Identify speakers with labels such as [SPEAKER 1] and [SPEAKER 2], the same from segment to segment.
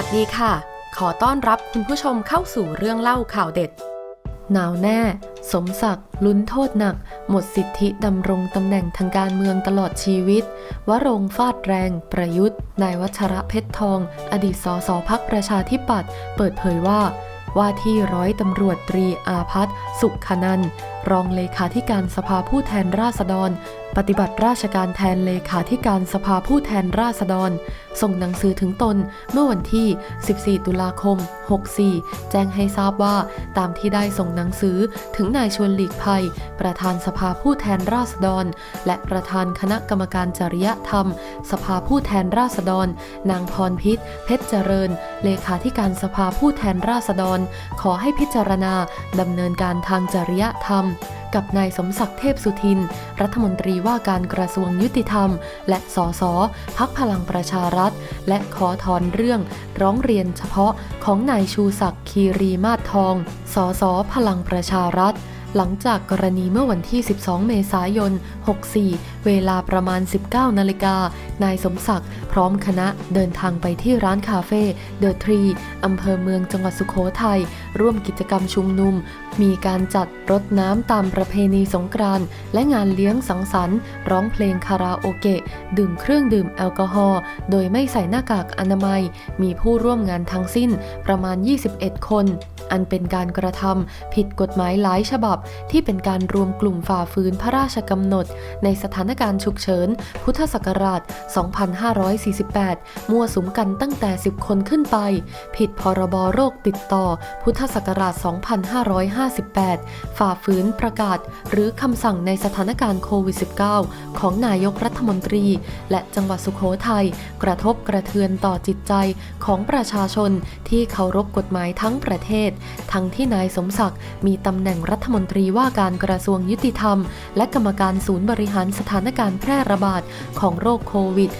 [SPEAKER 1] วัสดีค่ะ ขอต้อนรับคุณผู้ชมเข้าสู่เรื่องเล่าข่าวเด็ด หนาวแน่ สมศักดิ์ลุ้นโทษหนัก หมดสิทธิดำรงตำแหน่งทางการเมืองตลอดชีวิต วรงค์ฟาดแรง ประยุทธ์ นายวัชระเพชรทอง อดีตสสพักประชาธิปัตย์เปิดเผยว่าว่าที่ร้อยตำรวจตรีอาพัฒสุขนันท์รองเลขาธิการสภาผู้แทนราษฎรปฏิบัติราชการแทนเลขาธิการสภาผู้แทนราษฎร ส่งหนังสือถึงตนเมื่อวันที่ 14 ตุลาคม 64 แจ้งให้ทราบว่า ตามที่ได้ส่งหนังสือถึงนายชวนหลีกภัย ประธานสภาผู้แทนราษฎร และประธานคณะกรรมการจริยธรรม สภาผู้แทนราษฎร นางพรพิษ เพชรเจริญ เลขาธิการสภาผู้แทนราษฎร ขอให้พิจารณาดำเนินการทางจริยธรรมกับนายสมศักดิ์เทพสุทิน รัฐมนตรีว่าการกระทรวงยุติธรรม และสสพักพลังประชารัฐ และขอถอนเรื่อง ร้องเรียนเฉพาะของนายชูศักดิ์คีรีมาศทอง สสพลังประชารัฐ หลังจากกรณีเมื่อวันที่ 12 เมษายน 64 เวลาประมาณ 19 นาฬิกา นายสมศักดิ์พร้อมคณะเดินทางไปที่ร้านคาเฟ่เดอะทรีอำเภอเมืองจังหวัดสุโขทัย ร่วมกิจกรรมชุมนุม มีการจัดรดน้ำตามประเพณีสงกรานต์และงานเลี้ยงสังสรรค์ ร้องเพลงคาราโอเกะ ดื่มเครื่องดื่มแอลกอฮอล์โดยไม่ใส่หน้ากากอนามัย มีผู้ร่วมงานทั้งสิ้นประมาณ 21 คน อันเป็นการกระทำผิดกฎหมายหลายฉบับ ที่เป็นการรวมกลุ่มฝ่าฝืนพระราชกำหนด ในสถานการณ์ฉุกเฉิน พุทธศักราช 2548 มั่วสุมกันตั้งแต่ 10 คนขึ้นไป ผิดพรบโรคติดต่อ พุทธศักราช 2558 ฝ่าฝืนประกาศ หรือคำสั่งในสถานการณ์โควิด -19 ของนายกรัฐมนตรี และจังหวัดสุโขทัยกระทบกระเทือนต่อจิตใจของประชาชนที่เคารพกฎหมายทั้งประเทศทั้งที่นายสมศักดิ์มีตำแหน่งรัฐมนตรีว่าการกระทรวงยุติธรรม และกรรมการศูนย์บริหารสถานการณ์แพร่ระบาดของโรคโควิด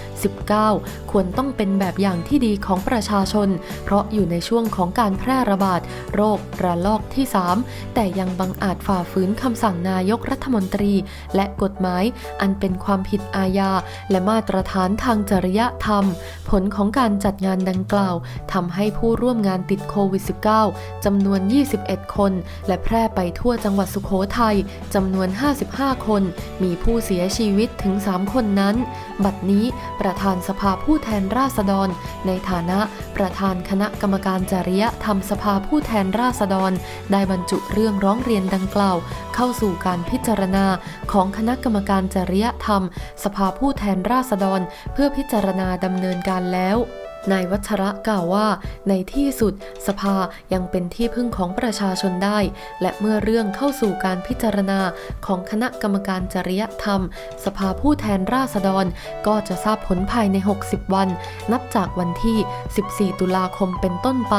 [SPEAKER 1] -19 ควรต้องเป็นแบบอย่างที่ดีของประชาชน เพราะอยู่ในช่วงของการแพร่ระบาดโรคระลอกที่ 3 แต่ยังบังอาจฝ่าฝืนคำสั่งนายกรัฐมนตรี และกฎหมายอันเป็นความผิดอาญาและมาตรฐานทางจริยธรรม ผลของการจัดงานดังกล่าวทำให้ผู้ร่วมงานติดโควิด -19 จำนวน 21 คน และแพร่ไปทั่วจังหวัดสุโขทัยจำนวน 55 คน มีผู้เสียชีวิตถึง 3 คนนั้น บัดนี้ประธานสภาผู้แทนราษฎร ในฐานะประธานคณะกรรมการจริยธรรมสภาผู้แทนราษฎร ได้บรรจุเรื่องร้องเรียนดังกล่าว เข้าสู่การพิจารณาของคณะกรรมการจริยธรรม สภาผู้แทนราษฎร เพื่อพิจารณาดำเนินการแล้ว นายวัชระกล่าวว่า ในที่สุดสภายังเป็นที่พึ่งของประชาชนได้ และเมื่อเรื่องเข้าสู่การพิจารณาของคณะกรรมการจริยธรรม สภาผู้แทนราษฎร ก็จะทราบผลภายใน 60 วัน นับจากวันที่ 14 ตุลาคมเป็นต้นไป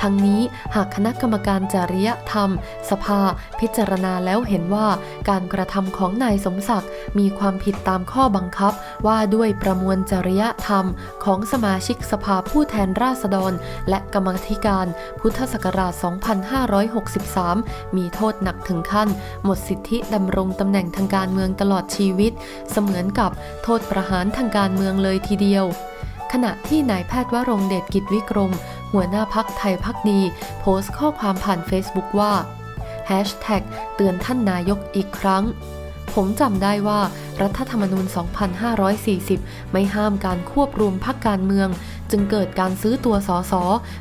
[SPEAKER 1] ทั้งนี้หากคณะกรรมการจริยธรรม สภาพิจารณาแล้วเห็นว่า การกระทำของนายสมศักดิ์มีความผิดตามข้อบังคับ ว่าด้วยประมวลจริยธรรมของสมาชิกสภาผู้แทนราษฎร และกรรมธิการ พุทธศักราช 2563 มีโทษหนักถึงขั้น หมดสิทธิดำรงตำแหน่งทางการเมืองตลอดชีวิต เสมือนกับโทษประหารทางการเมืองเลยทีเดียวขณะที่นายแพทย์วรงเดชกิจวิกรม หัวหน้าพักไทยพักดี โพสต์ข้อความผ่าน Facebook ว่า Hashtag เตือนท่านนายกอีกครั้ง ผมจำได้ว่ารัฐธรรมนูญ 2540 ไม่ห้ามการควบรวมพักการเมือง จึงเกิดการซื้อตัวสส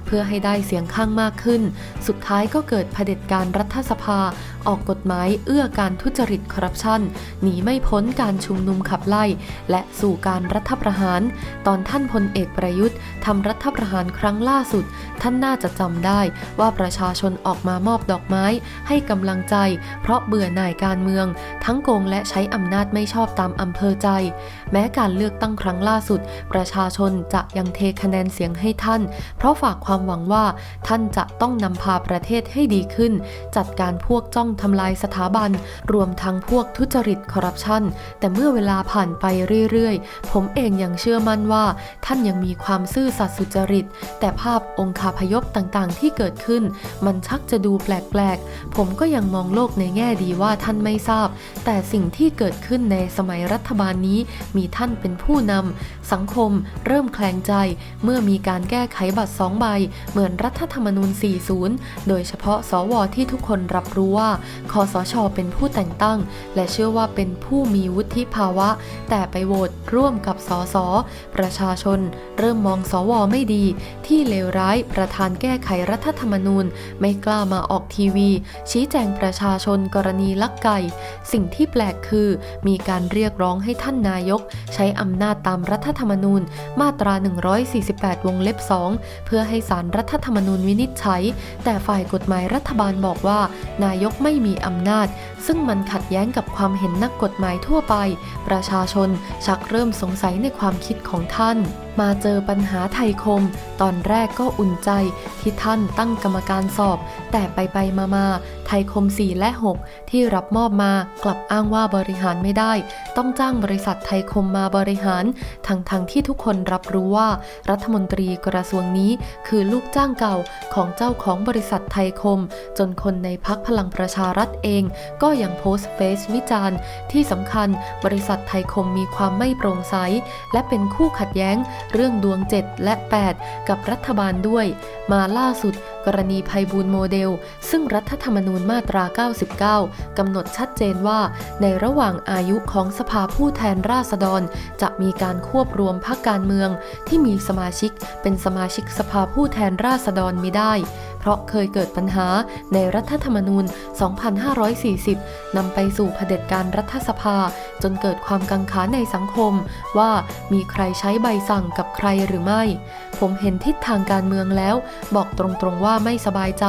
[SPEAKER 1] เพื่อให้ได้เสียงข้างมากขึ้น สุดท้ายก็เกิดเผด็จการรัฐสภา ออกกฎหมายเอื้อการทุจริตคอร์รัปชันหนีไม่พ้นการชุมนุมขับไล่ และสู่การรัฐประหาร ตอนท่านพลเอกประยุทธ์ทำรัฐประหารครั้งล่าสุด ท่านน่าจะจำได้ว่าประชาชนออกมามอบดอกไม้ ให้กำลังใจ เพราะเบื่อหน่ายการเมือง ทั้งโกงและใช้อำนาจไม่ชอบตามอำเภอใจ แม้การเลือกตั้งครั้งล่าสุด ประชาชนจะยังเทคะแนนเสียงให้ท่าน เพราะฝากความหวังว่า ท่านจะต้องนำพาประเทศให้ดีขึ้น จัดการพวกจ้องทำลายสถาบัน รวมทั้งพวกทุจริตคอร์รัปชันแต่เมื่อเวลาผ่านไปเรื่อยๆ ผมเองยังเชื่อมั่นว่า ท่านยังมีความซื่อสัตย์สุจริต แต่ภาพองค์คาพยพต่างๆ ที่เกิดขึ้น มันชักจะดูแปลกๆ ผมก็ยังมองโลกในแง่ดีว่าท่านไม่ทราบ แต่สิ่งที่เกิดขึ้นในสมัยรัฐบาลนี้ มีท่านเป็นผู้นำสังคมเริ่มแคลงใจเมื่อมีการแก้ไขบัตรสองใบ เหมือนรัฐธรรมนูญ 40 โดยเฉพาะสวที่ทุกคนรับรู้ว่า คอสช เป็นผู้แต่งตั้ง และเชื่อว่าเป็นผู้มีวุฒิภาวะ แต่ไปโหวตร่วมกับสส ประชาชน เริ่มมองสวไม่ดี ที่เลวร้ายประธานแก้ไขรัฐธรรมนูญ ไม่กล้ามาออกทีวี ชี้แจงประชาชนกรณีลักไก่ สิ่งที่แปลกคือ มีการเรียกร้องให้ท่านนายก ใช้อำนาจตามรัฐธรรมนูญมาตรา48 วงเล็บ 2 เพื่อให้สารรัฐธรรมนูญวินิจฉัย แต่ฝ่ายกฎหมายรัฐบาลบอกว่า นายกไม่มีอำนาจ ซึ่งมันขัดแย้งกับความเห็นนักกฎหมายทั่วไป ประชาชนชักเริ่มสงสัยในความคิดของท่านมาเจอปัญหาไทยคม ตอนแรกก็อุ่นใจที่ท่านตั้งกรรมการสอบ แต่ไปไปมามาไทยคม 4 และ 6 ที่รับมอบมากลับอ้างว่าบริหารไม่ได้ ต้องจ้างบริษัทไทยคมมาบริหาร ทั้งทั้งที่ทุกคนรับรู้ว่า รัฐมนตรีกระทรวงนี้คือลูกจ้างเก่าของเจ้าของบริษัทไทยคม จนคนในพักพลังประชารัฐเอง ก็ยังโพสต์เฟซวิจารณ์ ที่สำคัญบริษัทไทยคมมีความไม่โปร่งใสและเป็นคู่ขัดแย้งเรื่องดวง 7 และ 8 กับรัฐบาลด้วย มาล่าสุด กรณีภัยบูลโมเดล ซึ่งรัฐธรรมนูญมาตรา 99 กำหนดชัดเจนว่า ในระหว่างอายุของสภาผู้แทนราษฎร จะมีการควบรวมพรรคการเมือง ที่มีสมาชิกเป็นสมาชิกสภาผู้แทนราษฎรมิได้ เพราะเคยเกิดปัญหาในรัฐธรรมนูญ 2540 นำไปสู่เผด็จการรัฐสภา จนเกิดความกังขาในสังคม ว่ามีใครใช้ใบสั่งกับใครหรือไม่ ผมเห็นทิศทางการเมืองแล้ว บอกตรงๆว่าไม่สบายใจ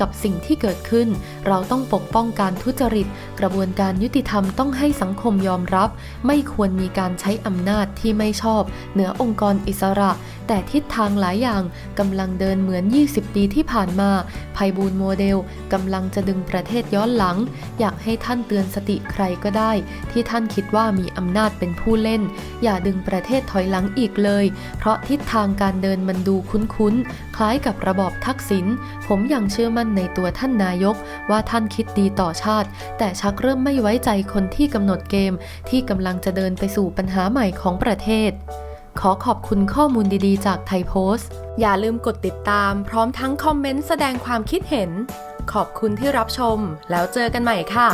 [SPEAKER 1] กับสิ่งที่เกิดขึ้น เราต้องปกป้องการทุจริต กระบวนการยุติธรรมต้องให้สังคมยอมรับ ไม่ควรมีการใช้อำนาจที่ไม่ชอบ เหนือองค์กรอิสระ แต่ทิศทางหลายอย่างกำลังเดินเหมือน 20 ปีที่ผ่านมาภัยบูลโมเดลกำลังจะดึงประเทศย้อนหลัง อยากให้ท่านเตือนสติใครก็ได้ ที่ท่านคิดว่ามีอำนาจเป็นผู้เล่น อย่าดึงประเทศถอยหลังอีกเลย เพราะทิศทางการเดินมันดูคุ้นๆ คล้ายกับระบอบทักษิณผมยังเชื่อมั่นในตัวท่านนายก ว่าท่านคิดดีต่อชาติ แต่ชักเริ่มไม่ไว้ใจคนที่กำหนดเกม ที่กำลังจะเดินไปสู่ปัญหาใหม่ของประเทศ ขอขอบคุณข้อมูลดีๆ จากไทยโพสต์ อย่าลืมกดติดตามพร้อมทั้งคอมเมนต์แสดงความคิดเห็น ขอบคุณที่รับชม แล้วเจอกันใหม่ค่ะ